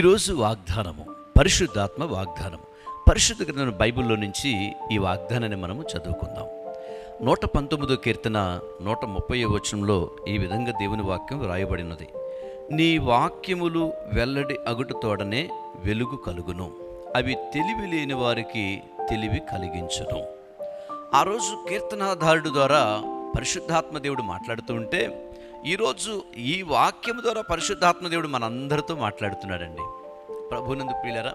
ఈరోజు వాగ్దానము పరిశుద్ధాత్మ వాగ్దానము. పరిశుద్ధ గ్రంథం బైబిల్లో నుంచి ఈ వాగ్దానాన్ని మనము చదువుకుందాం. నూట పంతొమ్మిదో కీర్తన నూట ముప్పై వచనంలో ఈ విధంగా దేవుని వాక్యం వ్రాయబడినది. నీ వాక్యములు వెల్లడి అగుటుతోడనే వెలుగు కలుగును. అవి తెలివి లేని వారికి తెలివి కలిగించును. ఆ రోజు కీర్తనాధారుడు ద్వారా పరిశుద్ధాత్మ దేవుడు మాట్లాడుతూ ఉంటే ఈరోజు ఈ వాక్యం ద్వారా పరిశుద్ధాత్మ దేవుడు మనందరితో మాట్లాడుతున్నాడండి. ప్రభునందు ప్రియులరా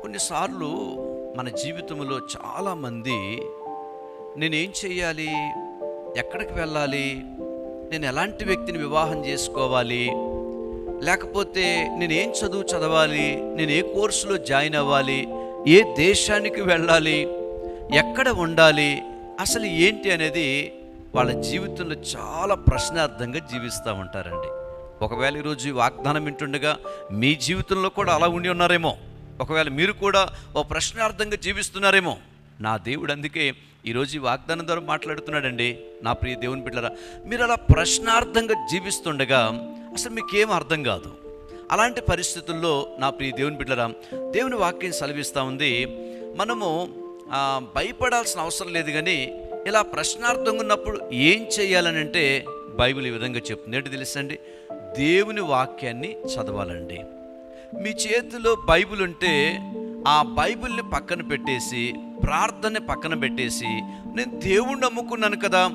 కొన్నిసార్లు మన జీవితంలో చాలామంది నేనేం చేయాలి ఎక్కడికి వెళ్ళాలి నేను ఎలాంటి వ్యక్తిని వివాహం చేసుకోవాలి లేకపోతే నేనేం చదువు చదవాలి నేను ఏ కోర్సులో జాయిన్ అవ్వాలి ఏ దేశానికి వెళ్ళాలి ఎక్కడ ఉండాలి అసలు ఏంటి అనేది వాళ్ళ జీవితంలో చాలా ప్రశ్నార్థంగా జీవిస్తూ ఉంటారండి. ఒకవేళ ఈరోజు వాగ్దానం వింటుండగా మీ జీవితంలో కూడా అలా ఉండి ఉన్నారేమో ఒకవేళ మీరు కూడా ఓ ప్రశ్నార్థంగా జీవిస్తున్నారేమో నా దేవుడు అందుకే ఈరోజు ఈ వాగ్దానం ద్వారా మాట్లాడుతున్నాడండి. నా ప్రియ దేవుని బిడ్డరా మీరు అలా ప్రశ్నార్థంగా జీవిస్తుండగా అసలు మీకేం అర్థం కాదు. అలాంటి పరిస్థితుల్లో నా ప్రియ దేవుని బిడ్డరా దేవుని వాక్యం సెలవిస్తూ ఉంది. మనము భయపడాల్సిన అవసరం లేదు కానీ ఇలా ప్రశ్నార్థంగా ఉన్నప్పుడు ఏం చేయాలని అంటే బైబిల్ ఈ విధంగా చెప్తుంది. ఏంటి తెలుసండి? దేవుని వాక్యాన్ని చదవాలండి. మీ చేతిలో బైబిల్ ఉంటే ఆ బైబిల్ని పక్కన పెట్టేసి ప్రార్థన పక్కన పెట్టేసి నేను దేవుణ్ణి నమ్ముకున్నాను కదా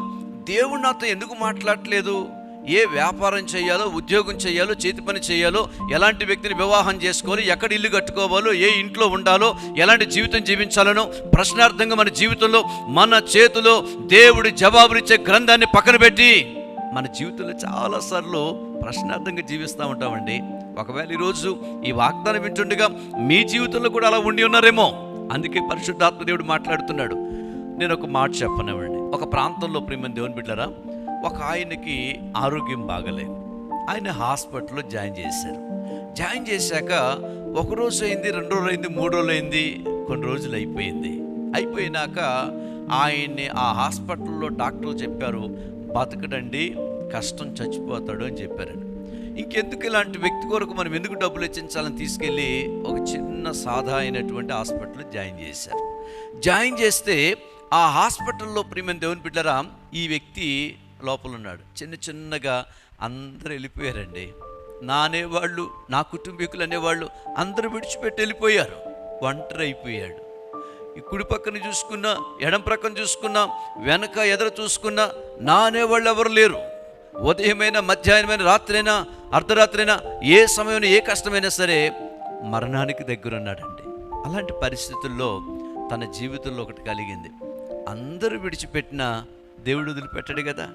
దేవుడు నాతో ఎందుకు మాట్లాడట్లేదు? ఏ వ్యాపారం చేయాలో ఉద్యోగం చేయాలో చేతి పని చేయాలో ఎలాంటి వ్యక్తిని వివాహం చేసుకోవాలి ఎక్కడ ఇల్లు కట్టుకోవాలో ఏ ఇంట్లో ఉండాలో ఎలాంటి జీవితం జీవించాలనో ప్రశ్నార్థంగా మన జీవితంలో మన చేతిలో దేవుడి జవాబునిచ్చే గ్రంథాన్ని పక్కన పెట్టి మన జీవితంలో చాలాసార్లు ప్రశ్నార్థంగా జీవిస్తూ ఉంటామండి. ఒకవేళ ఈరోజు ఈ వాగ్దానం వింటుండగా మీ జీవితంలో కూడా అలా ఉండి ఉన్నారేమో? అందుకే పరిశుద్ధాత్మ దేవుడు మాట్లాడుతున్నాడు. నేను ఒక మాట చెప్పనివ్వండి. ఒక ప్రాంతంలో ప్రేమ దేవుని బిడ్డరా ఒక ఆయనకి ఆరోగ్యం బాగలేదు. ఆయన హాస్పిటల్లో జాయిన్ చేశారు. జాయిన్ చేశాక ఒక రోజు అయింది రెండు రోజులు అయింది మూడు రోజులు అయింది కొన్ని రోజులు అయిపోయింది. అయిపోయినాక ఆయన్ని ఆ హాస్పిటల్లో డాక్టర్లు చెప్పారు బతకడండి కష్టం చచ్చిపోతాడు అని చెప్పారండి ఇంకెందుకు ఇలాంటి వ్యక్తి కొరకు మనం ఎందుకు డబ్బులు ఇచ్చించాలని తీసుకెళ్ళి ఒక చిన్న సాదా అయినటువంటి హాస్పిటల్లో జాయిన్ చేశారు. జాయిన్ చేస్తే ఆ హాస్పిటల్లో ప్రియమైన దేవుని బిడ్డరా ఈ వ్యక్తి లోపల ఉన్నాడు చిన్న చిన్నగా అందరూ వెళ్ళిపోయారండి. నా అనేవాళ్ళు నా కుటుంబీకులు అనేవాళ్ళు అందరూ విడిచిపెట్టి వెళ్ళిపోయారు. ఒంటరి అయిపోయాడు. ఈ కుడి పక్కన చూసుకున్నా ఎడం ప్రక్కన చూసుకున్నా వెనక ఎదర చూసుకున్నా నా అనేవాళ్ళు ఎవరు లేరు. ఉదయమైనా మధ్యాహ్నమైన రాత్రైనా అర్ధరాత్రైనా ఏ సమయం ఏ కష్టమైనా సరే మరణానికి దగ్గరున్నాడండి. అలాంటి పరిస్థితుల్లో తన జీవితంలో ఒకటి కలిగింది. అందరూ విడిచిపెట్టిన దేవుడు వదిలిపెట్టాడు కదా.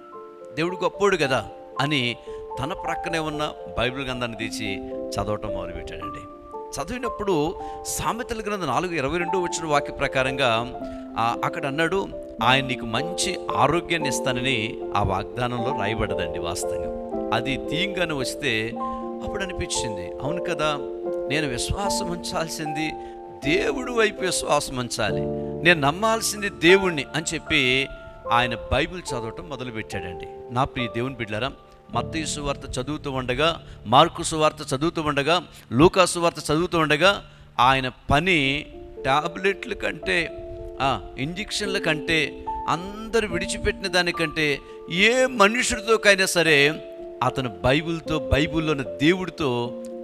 దేవుడు గొప్పోడు కదా అని తన ప్రక్కనే ఉన్న బైబిల్ గ్రంథాన్ని తీసి చదవటం మొదలుపెట్టాడండి. చదివినప్పుడు సామెతల గ్రంథం నాలుగు ఇరవై రెండు వచ్చిన వాక్య ప్రకారంగా అక్కడ అన్నాడు ఆయన నీకు మంచి ఆరోగ్యాన్ని ఇస్తానని ఆ వాగ్దానంలో రాయబడదండి వాస్తవంగా. అది తీయంగానే వస్తే అప్పుడు అనిపించింది అవును కదా నేను విశ్వాసం ఉంచాల్సింది దేవుడు వైపు విశ్వాసం ఉంచాలి. నేను నమ్మాల్సింది దేవుణ్ణి అని చెప్పి ఆయన బైబిల్ చదవటం మొదలుపెట్టాడండి. నా ప్రియ దేవుని బిడ్డారా మత్తయి సువార్త చదువుతూ ఉండగా మార్కు సువార్త చదువుతూ ఉండగా లూకా సువార్త చదువుతూ ఉండగా ఆయన పని టాబ్లెట్ల కంటే ఇంజక్షన్ల కంటే అందరు విడిచిపెట్టిన దానికంటే ఏ మనుషుడితోకైనా సరే అతను బైబిల్తో బైబిల్లోని దేవుడితో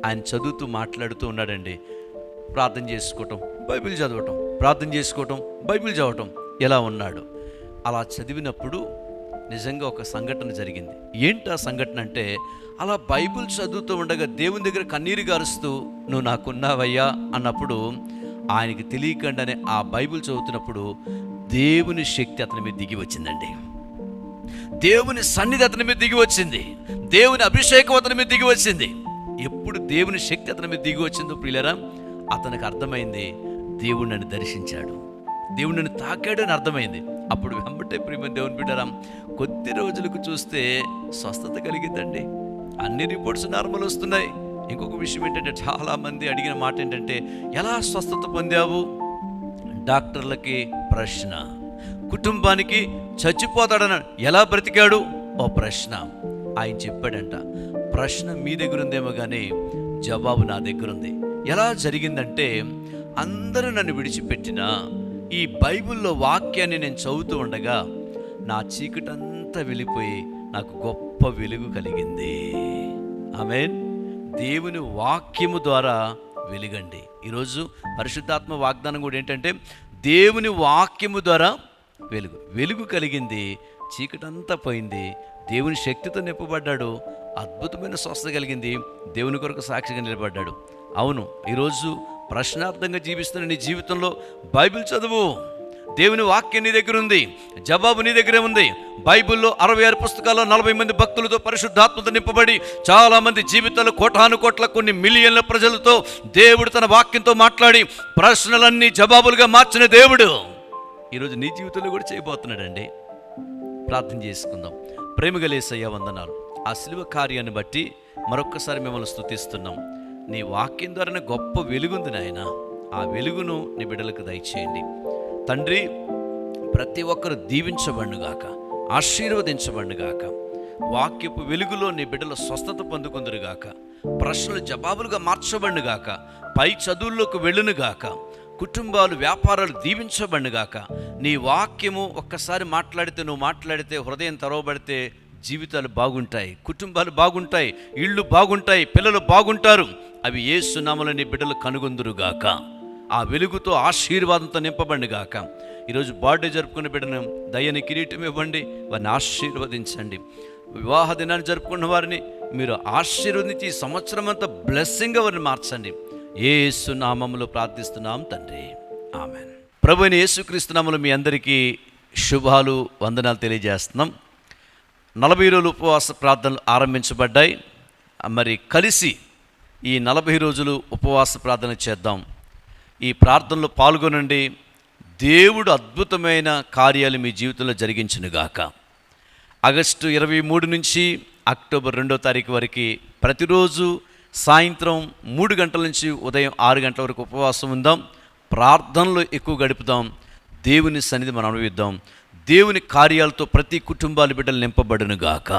ఆయన చదువుతూ మాట్లాడుతూ ఉన్నాడండి. ప్రార్థన చేసుకోవటం బైబిల్ చదవటం ప్రార్థన చేసుకోవటం బైబిల్ చదవటం ఎలా ఉన్నాడు? అలా చదివినప్పుడు నిజంగా ఒక సంఘటన జరిగింది. ఏంటి ఆ సంఘటన అంటే అలా బైబిల్ చదువుతూ ఉండగా దేవుని దగ్గర కన్నీరు గారుస్తూ నువ్వు నాకున్నావయ్యా అన్నప్పుడు ఆయనకి తెలియకుండానే ఆ బైబిల్ చదువుతున్నప్పుడు దేవుని శక్తి అతని మీద దిగి వచ్చిందండి. దేవుని సన్నిధి అతని మీద దిగి వచ్చింది. దేవుని అభిషేకం అతని మీద దిగి వచ్చింది. ఎప్పుడు దేవుని శక్తి అతని మీద దిగి వచ్చిందో ప్రియులరా అతనికి అర్థమైంది దేవుడు నన్ను దర్శించాడు. దేవుడు నన్ను తాకాడు అని అర్థమైంది. అప్పుడు వెంబటే ప్రియమ దేవుని బిడ్డరా కొద్ది రోజులకు చూస్తే స్వస్థత కలిగిందండి. అన్ని రిపోర్ట్స్ నార్మల్ వస్తున్నాయి. ఇంకొక విషయం ఏంటంటే చాలామంది అడిగిన మాట ఏంటంటే ఎలా స్వస్థత పొందావు? డాక్టర్లకి ప్రశ్న. కుటుంబానికి చచ్చిపోతాడన ఎలా బ్రతికాడు? ఓ ప్రశ్న. ఆయన చెప్పాడంట ప్రశ్న మీ దగ్గర ఉందేమో కానీ జవాబు నా దగ్గర ఉంది ఎలా జరిగిందంటే అందరూ నన్ను విడిచిపెట్టినా ఈ బైబిల్లో వాక్యాన్ని నేను చదువుతూ ఉండగా నా చీకటంతా వెళ్ళిపోయి నాకు గొప్ప వెలుగు కలిగింది. ఆమెన్. దేవుని వాక్యము ద్వారా వెలుగండి. ఈరోజు పరిశుద్ధాత్మ వాగ్దానం కూడా ఏంటంటే దేవుని వాక్యము ద్వారా వెలుగు. వెలుగు కలిగింది చీకటంతా పోయింది దేవుని శక్తితో నింపబడ్డాడు అద్భుతమైన స్వస్థత కలిగింది దేవుని కొరకు సాక్షిగా నిలబడ్డాడు. అవును ఈరోజు ప్రశ్నార్థంగా జీవిస్తున్న నీ జీవితంలో బైబిల్ చదువు. దేవుని వాక్యం నీ దగ్గర ఉంది జవాబు నీ దగ్గరే ఉంది. బైబిల్లో అరవై ఆరు పుస్తకాల్లో నలభై మంది భక్తులతో పరిశుద్ధాత్మత నింపబడి చాలా మంది జీవితాలు కోటాను కోట్ల కొన్ని మిలియన్ల ప్రజలతో దేవుడు తన వాక్యంతో మాట్లాడి ప్రశ్నలన్నీ జవాబులుగా మార్చిన దేవుడు. ఈరోజు నీ జీవితంలో కూడా చేయబోతున్నాడండి. ప్రార్థన చేసుకుందాం. ప్రేమగలేసయ్య వందనాలు. ఆ శిలువ కార్యాన్ని బట్టి మరొక్కసారి మిమ్మల్ని స్థుతిస్తున్నాం నీ వాక్యం ద్వారానే గొప్ప వెలుగుంది నాయన. ఆ వెలుగును నీ బిడ్డలకు దయచేయండి. తండ్రి ప్రతి ఒక్కరు దీవించబడుగాక ఆశీర్వదించబడుగాక వాక్యపు వెలుగులో నీ బిడ్డల స్వస్థత పొందుకుందరుగాక ప్రశ్నలు జవాబులుగా మార్చబడుగాక పై చదువుల్లోకి వెళ్ళునుగాక కుటుంబాలు వ్యాపారాలు దీవించబడుగాక నీ వాక్యము ఒక్కసారి మాట్లాడితే నువ్వు మాట్లాడితే హృదయం తరవబడితే జీవితాలు బాగుంటాయి కుటుంబాలు బాగుంటాయి ఇళ్ళు బాగుంటాయి పిల్లలు బాగుంటారు. అవి ఏ సునామలని బిడ్డలు కనుగొందురుగాక. ఆ వెలుగుతో ఆశీర్వాదంతో నింపబండి గాక. ఈరోజు బర్త్డే జరుపుకున్న బిడ్డను దయని కిరీటం ఇవ్వండి వారిని ఆశీర్వదించండి. వివాహ దినాన్ని జరుపుకున్న వారిని మీరు ఆశీర్వదించి సంవత్సరం అంతా బ్లెస్సింగ్గా వారిని మార్చండి. ఏ సునామంలో ప్రార్థిస్తున్నాం తండ్రి. ఆమెన్. ప్రభుని యేసుక్రీస్తునామలు మీ అందరికీ శుభాలు వందనాలు తెలియజేస్తున్నాం. నలభై రోజులు ఉపవాస ప్రార్థనలు ఆరంభించబడ్డాయి. మరి కలిసి ఈ నలభై రోజులు ఉపవాస ప్రార్థన చేద్దాం. ఈ ప్రార్థనలో పాల్గొనండి. దేవుడు అద్భుతమైన కార్యాలు మీ జీవితంలో జరిగించునుగాక. ఆగస్టు ఇరవై మూడు నుంచి అక్టోబర్ రెండో తారీఖు వరకు ప్రతిరోజు సాయంత్రం మూడు గంటల నుంచి ఉదయం ఆరు గంటల వరకు ఉపవాసం ఉందాం. ప్రార్థనలు ఎక్కువ గడుపుదాం. దేవుని సన్నిధి మనం అనుభవిద్దాం. దేవుని కార్యాలతో ప్రతి కుటుంబాల బిడ్డలు నింపబడును గాక